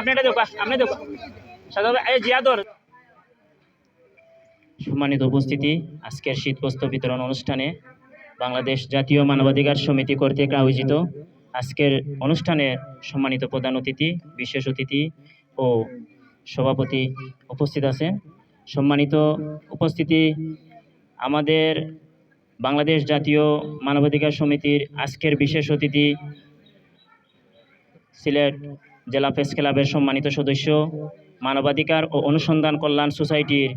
আপনি এটা দেখো, আপনি দেখো এই জিয়াদর সম্মানিত উপস্থিতি, আজকের শীতবস্ত্র বিতরণ অনুষ্ঠানে বাংলাদেশ জাতীয় মানবাধিকার সমিতি কর্তৃক আয়োজিত আজকের অনুষ্ঠানে সম্মানিত প্রধান অতিথি, বিশেষ অতিথি ও সভাপতি উপস্থিত আছেন। সম্মানিত উপস্থিতি, আমাদের বাংলাদেশ জাতীয় মানবাধিকার সমিতির আজকের বিশেষ অতিথি, সিলেট জেলা প্রেস ক্লাবের সম্মানিত সদস্য, মানবাধিকার ও অনুসন্ধান কল্যাণ সোসাইটির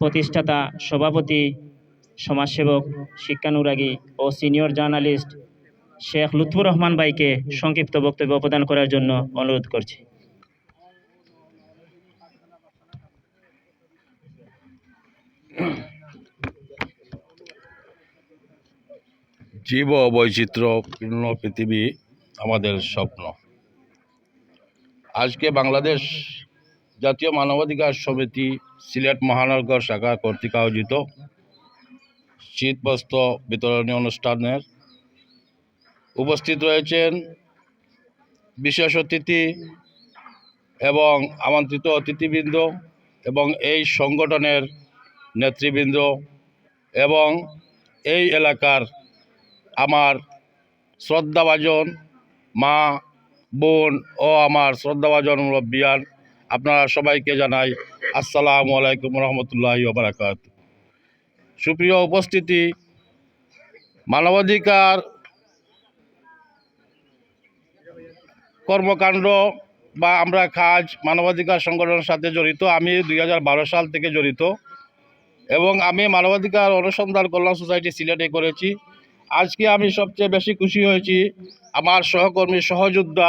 প্রতিষ্ঠাতা, সভাপতি, সমাজসেবক, শিক্ষানুরাগী ও সিনিয়র জার্নালিস্ট শেখ লুৎফুর রহমান ভাইকে সংক্ষিপ্ত বক্তব্য প্রদান করার জন্য অনুরোধ করছি। জীব বৈচিত্র্যপূর্ণ পৃথিবী আমাদের স্বপ্ন। আজকে বাংলাদেশ জাতীয় মানবাধিকার সমিতি সিলেট মহানগর শাখা কর্তৃক আয়োজিত শীতবস্ত্র বিতরণী অনুষ্ঠানের উপস্থিত রয়েছেন বিশেষ অতিথি এবং আমন্ত্রিত অতিথিবৃন্দ এবং এই সংগঠনের নেতৃবৃন্দ এবং এই এলাকার আমার শ্রদ্ধাভাজন মা বোন ও আমার শ্রদ্ধাভাজন মুরব্বিয়ান আপনারা সবাইকে জানাই আসসালামু আলাইকুম রহমতুল্লাহি ওবরাকাত সুপ্রিয় উপস্থিতি, মানবাধিকার কর্মকাণ্ড বা আমরা কাজ মানবাধিকার সংগঠনের সাথে জড়িত, আমি দুই হাজার বারো সাল থেকে জড়িত এবং আমি মানবাধিকার অনুসন্ধান কল্যাণ সোসাইটি সিলেটে করেছি। আজকে আমি সবচেয়ে বেশি খুশি হয়েছি আমার সহকর্মী সহযোদ্ধা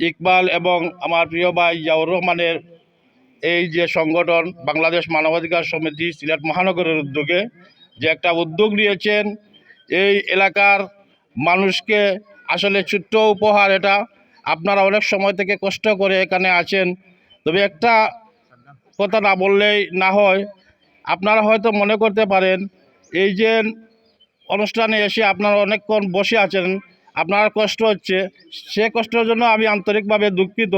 ইকবাল এবং আমার প্রিয় ভাই জিয়াউর রহমানের এই যে সংগঠন বাংলাদেশ মানবাধিকার সমিতি সিলেট মহানগরের উদ্যোগে যে একটা উদ্যোগ নিয়েছেন, এই এলাকার মানুষকে আসলে ছোট্ট উপহার এটা। আপনারা অনেক সময় থেকে কষ্ট করে এখানে আছেন। তবে একটা কথা না বললেই না হয়। আপনারা হয়তো মনে করতে পারেন, এই যে অনুষ্ঠানে এসে আপনারা অনেকক্ষণ বসে আছেন, আপনার কষ্ট হচ্ছে। সে কষ্টের জন্য আমি আন্তরিকভাবে দুঃখিত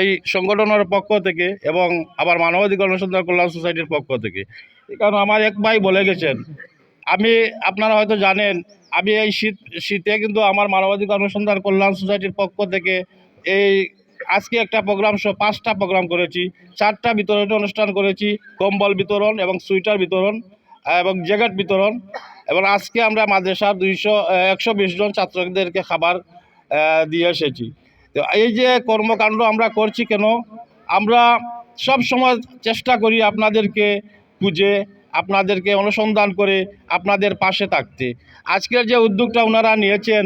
এই সংগঠনের পক্ষ থেকে এবং আবার মানবাধিকার অনুসন্ধান কল্যাণ সোসাইটির পক্ষ থেকে। কারণ আমার এক ভাই বলে গেছেন, আমি, আপনারা হয়তো জানেন, আমি এই শীত, শীতে কিন্তু আমার মানবাধিকার অনুসন্ধান কল্যাণ সোসাইটির পক্ষ থেকে এই আজকে একটা প্রোগ্রাম সহ পাঁচটা প্রোগ্রাম করেছি। চারটা বিতরণ অনুষ্ঠান করেছি, কম্বল বিতরণ এবং সুইটার বিতরণ এবং জ্যাকেট বিতরণ। এবং আজকে আমরা মাদ্রাসার দুইশো একশো বিশ জন ছাত্রদেরকে খাবার দিয়ে এসেছি। তো এই যে কর্মকাণ্ড আমরা করছি কেন? আমরা সব সময় চেষ্টা করি আপনাদেরকে খুঁজে আপনাদেরকে অনুসন্ধান করে আপনাদের পাশে থাকতে। আজকের যে উদ্যোগটা ওনারা নিয়েছেন,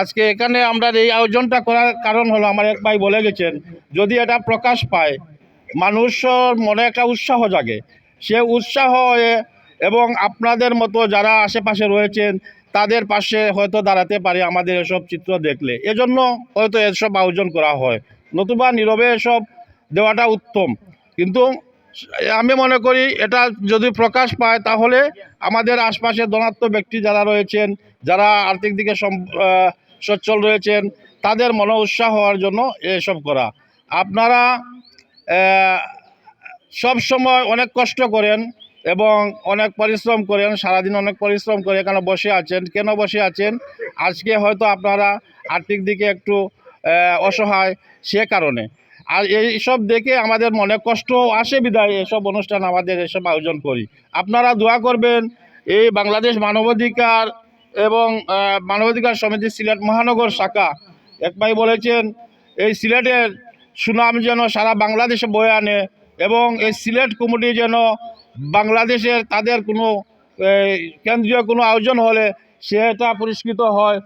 আজকে এখানে আমরা এই আয়োজনটা করার কারণ হলো, আমার এক ভাই বলে গেছেন, যদি এটা প্রকাশ পায়, মানুষের মনে একটা উৎসাহ জাগে। সে উৎসাহ এবং আপনাদের মতো যারা আশেপাশে রয়েছেন, তাদের পাশে হয়তো দাঁড়াতে পারে আমাদের এসব চিত্র দেখলে। এজন্য হয়তো এসব আয়োজন করা হয়। নতুবা নীরবে এসব দেওয়াটা উত্তম। কিন্তু আমি মনে করি এটা যদি প্রকাশ পায়, তাহলে আমাদের আশপাশে ধনাত্ম ব্যক্তি যারা রয়েছেন, যারা আর্থিক দিকে সচ্ছল রয়েছেন, তাদের মনো উৎসাহ হওয়ার জন্য এসব করা। আপনারা সব সময় অনেক কষ্ট করেন। এবং অনেক পরিশ্রম করেন সারাদিন অনেক পরিশ্রম করে এখানে বসে আছেন। কেন বসে আছেন? আজকে হয়তো আপনারা আর্থিক দিকে একটু অসহায় সে কারণে। আর এইসব দেখে আমাদের মনে কষ্ট আসে বিদায়। এসব অনুষ্ঠান আমাদের এসব আয়োজন করি। আপনারা দোয়া করবেন, এই বাংলাদেশ মানবাধিকার এবং মানবাধিকার সমিতি সিলেট মহানগর শাখা। এক ভাই বলেছেন, এই সিলেটের সুনাম যেন সারা বাংলাদেশে বয়ে আনে এবং এই সিলেট কমিটি যেন বাংলাদেশের তাদের কোনো কেন্দ্রীয় কোনো আয়োজন হলে সেটা পরিষ্কৃত হয়।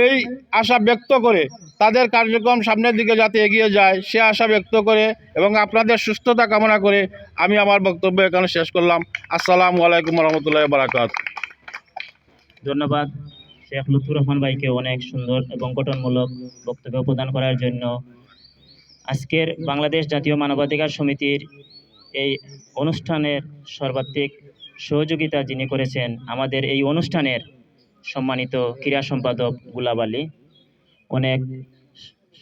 এই আশা ব্যক্ত করে তাদের কার্যক্রম সামনের দিকে যাতে এগিয়ে যায়, সে আশা ব্যক্ত করে এবং আপনাদের সুস্থতা কামনা করে আমি আমার বক্তব্য এখানে শেষ করলাম। আসসালামু আলাইকুম রহমতুল্লাহ বারাকাত। ধন্যবাদ। শেখ লুৎফুর রহমান ভাইকে অনেক সুন্দর এবং গঠনমূলক বক্তব্য প্রদান করার জন্য। আজকের বাংলাদেশ জাতীয় মানবাধিকার সমিতির এই অনুষ্ঠানের সর্বাত্মিক সহযোগিতা যিনি করেছেন, আমাদের এই অনুষ্ঠানের সম্মানিত ক্রীড়া সম্পাদক গুলাব আলী। অনেক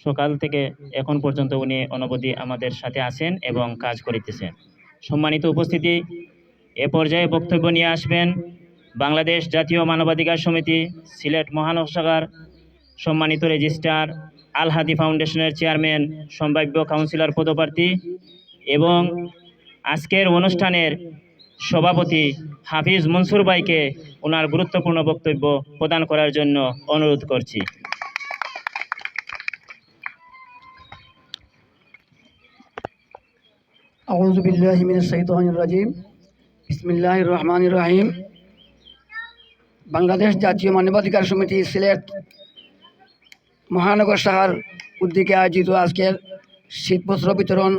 সকাল থেকে এখন পর্যন্ত উনি অনবধি আমাদের সাথে আছেন এবং কাজ করিতেছেন। সম্মানিত উপস্থিতি, এ পর্যায়ে বক্তব্য নিয়ে আসবেন বাংলাদেশ জাতীয় মানবাধিকার সমিতি, সিলেট মহানগর শাখার সম্মানিত রেজিস্ট্রার আল হাদি ফাউন্ডেশনের চেয়ারম্যান, সম্ভাব্য কাউন্সিলর পদপ্রার্থী এবং আজকের অনুষ্ঠানের সভাপতি হাফিজ মনসুর ভাইকে ওনার গুরুত্বপূর্ণ বক্তব্য প্রদান করার জন্য অনুরোধ করছি أعوذ بالله من الشيطان الرجيم بسم الله الرحمن الرحيم বাংলাদেশ জাতীয় মানবাধিকার সমিতি সিলেট মহানগর শাখার উদ্যোগে আয়োজিত আজকের শীতবস্ত্র বিতরণ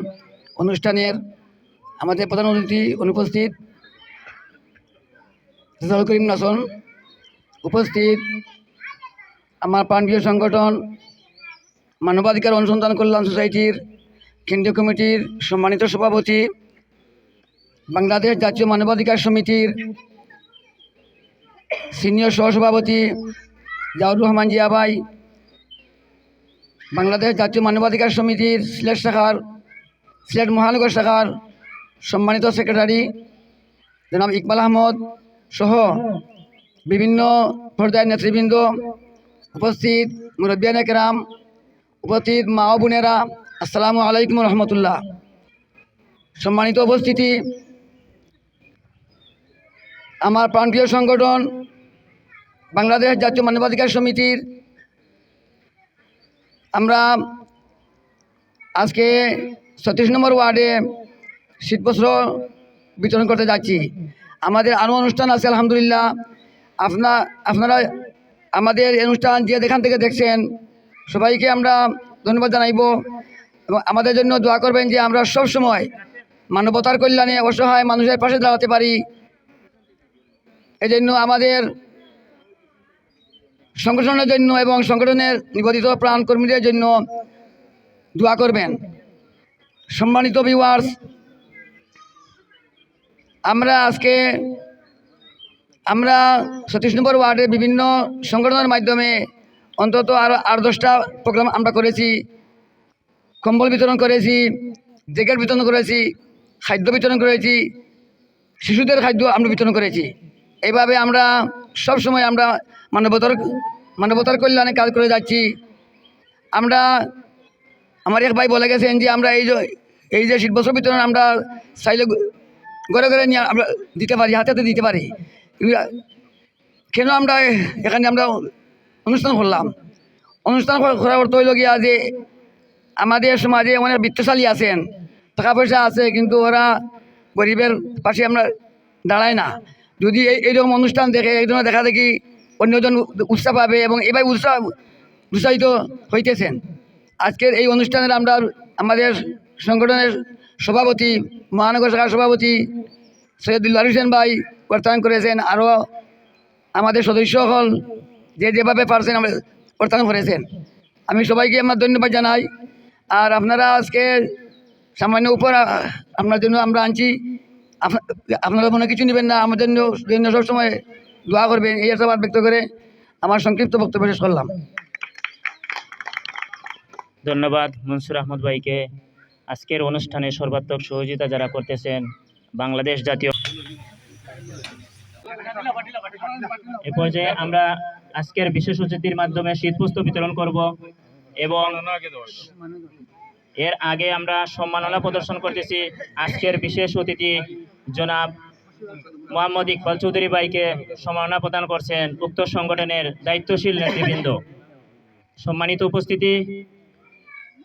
অনুষ্ঠানের আমাদের প্রধান অতিথি অনুপস্থিত। করিম নাসন উপস্থিত। আমার প্রাণপ্রিয় সংগঠন, মানবাধিকার অনুসন্ধান কল্যাণ সোসাইটির কেন্দ্রীয় কমিটির সম্মানিত সভাপতি, বাংলাদেশ জাতীয় মানবাধিকার সমিতির সিনিয়র সহসভাপতি জাউর রহমান জিয়া ভাই, বাংলাদেশ জাতীয় মানবাধিকার সমিতির সিলেট শাখার, সিলেট মহানগর শাখার সম্মানিত সেক্রেটারি জনাব ইকবাল আহমদ সহ বিভিন্ন পর্যায়ের নেতৃবৃন্দ, উপস্থিত মুরব্বিয়ান একরাম উপস্থিত মা বোনেরা, আসসালামু আলাইকুম রহমতুল্লাহ। সম্মানিত উপস্থিতি, আমার প্রাণপ্রিয় সংগঠন, বাংলাদেশ জাতীয় মানবাধিকার সমিতির, আমরা আজকে ছত্রিশ নম্বর ওয়ার্ডে শীতবস্ত্র বিতরণ করতে যাচ্ছি। আমাদের আরও অনুষ্ঠান আছে, আলহামদুলিল্লাহ। আপনা আপনারা আমাদের অনুষ্ঠান যে যেখান থেকে দেখছেন, সবাইকে আমরা ধন্যবাদ জানাইব এবং আমাদের জন্য দোয়া করবেন যে আমরা সব সময় মানবতার কল্যাণে অসহায় মানুষের পাশে দাঁড়াতে পারি। এজন্য আমাদের সংগঠনের জন্য এবং সংগঠনের নিবেদিত প্রাণ কর্মীদের জন্য দোয়া করবেন। সম্মানিত ভিউয়ার্স আমরা আজকে, আমরা সতীশ নম্বর ওয়ার্ডে বিভিন্ন সংগঠনের মাধ্যমে অন্তত আরও আট দশটা প্রোগ্রাম আমরা করেছি। কম্বল বিতরণ করেছি জ্যাকেট বিতরণ করেছি, খাদ্য বিতরণ করেছি, শিশুদের খাদ্য আমরা বিতরণ করেছি। এইভাবে আমরা সব সময় আমরা মানবতার মানবতার কল্যাণে কাজ করে যাচ্ছি। আমরা, আমার এক ভাই বলে গেছেন যে আমরা এই যে এই যে শীতবস্ত্র বিতরণ আমরা চাইলে ঘরে ঘরে নিয়ে আমরা দিতে পারি, হাতে হাতে দিতে পারি। কেন আমরা এখানে আমরা অনুষ্ঠান করলাম? অনুষ্ঠান করার অর্থ হইল গিয়া যে আমাদের সমাজে অনেক বৃত্তশালী আছেন টাকা পয়সা আছে, কিন্তু ওরা গরিবের পাশে আমরা দাঁড়ায় না। যদি এই এইরকম অনুষ্ঠান দেখে এই ধরনের দেখা দেখি অন্যজন উৎসাহ পাবে এবং এবার উৎসাহ উৎসাহিত হইতেছেন। আজকের এই অনুষ্ঠানের আমরা আমাদের সংগঠনের সভাপতি, মহানগর শাখার সভাপতি সৈয়দুল্লাহ হোসেন ভাই প্রত্যায়ন করেছেন আরও আমাদের সদস্য হল যে যেভাবে পারছেন আমরা প্রত্যায়ন করেছেন। আমি সবাইকে আমার ধন্যবাদ জানাই। আর আপনারা আজকে সামান্য উপর আপনার জন্য আমরা আনছি। আপনারা মনে কিছু নেবেন না আমাদের জন্য জন্য সবসময় দোয়া করবেন, এই আশাবাদ ব্যক্ত করে আমার সংক্ষিপ্ত বক্তব্য শেষ করলাম। ধন্যবাদ মনসুর আহমদ ভাইকে। আজকের অনুষ্ঠানে সর্বাত্মক সহযোগিতা যারা করতেছেন বাংলাদেশ জাতীয় এ পর্যায়ে আমরা আজকের বিশেষ অতিথির মাধ্যমে শীতপুস্ত বিতরণ করব এবং এর আগে আমরা সম্মাননা প্রদর্শন করতেছি আজকের বিশেষ অতিথি জনাব মোহাম্মদ ইকবাল চৌধুরী ভাইকে সম্মাননা প্রদান করছেন উক্ত সংগঠনের দায়িত্বশীল নেতৃবৃন্দ। সম্মানিত উপস্থিতি,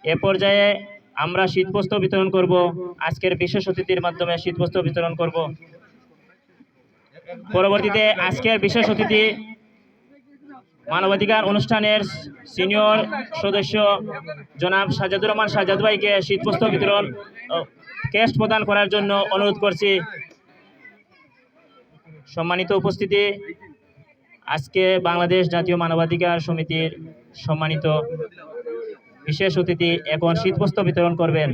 এ পর্যায়ে আমরা শীতবস্ত্র বিতরণ করব। আজকের বিশেষ অতিথির মাধ্যমে শীতবস্ত্র বিতরণ করব। পরবর্তীতে আজকের বিশেষ অতিথি মানবাধিকার অনুষ্ঠানের সিনিয়র সদস্য জনাব সাজাদুর রহমান সাজাদ ভাইকে শীতবস্ত্র বিতরণ ক্যাশ প্রদান করার জন্য অনুরোধ করছি। সম্মানিত উপস্থিতি, আজকে বাংলাদেশ জাতীয় মানবাধিকার সমিতির সম্মানিত বিশেষ অতিথি এখন শীতবস্ত্র বিতরণ করবেন।